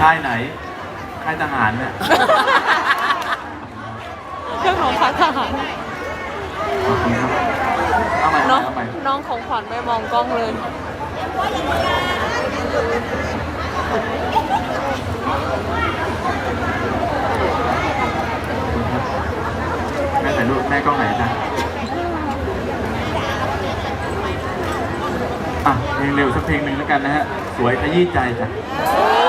ค่ายไหน ค่ายทหารเนี่ยเครื่องของทหารน้องน้องของขวัญไม่มองกล้องเลย แม่ถ่ายรูปแม่กล้องไหนจ้ะ เพลงเร็วสักเพลงหนึ่งแล้วกันนะฮะ สวยขยี้ใจจ้ะ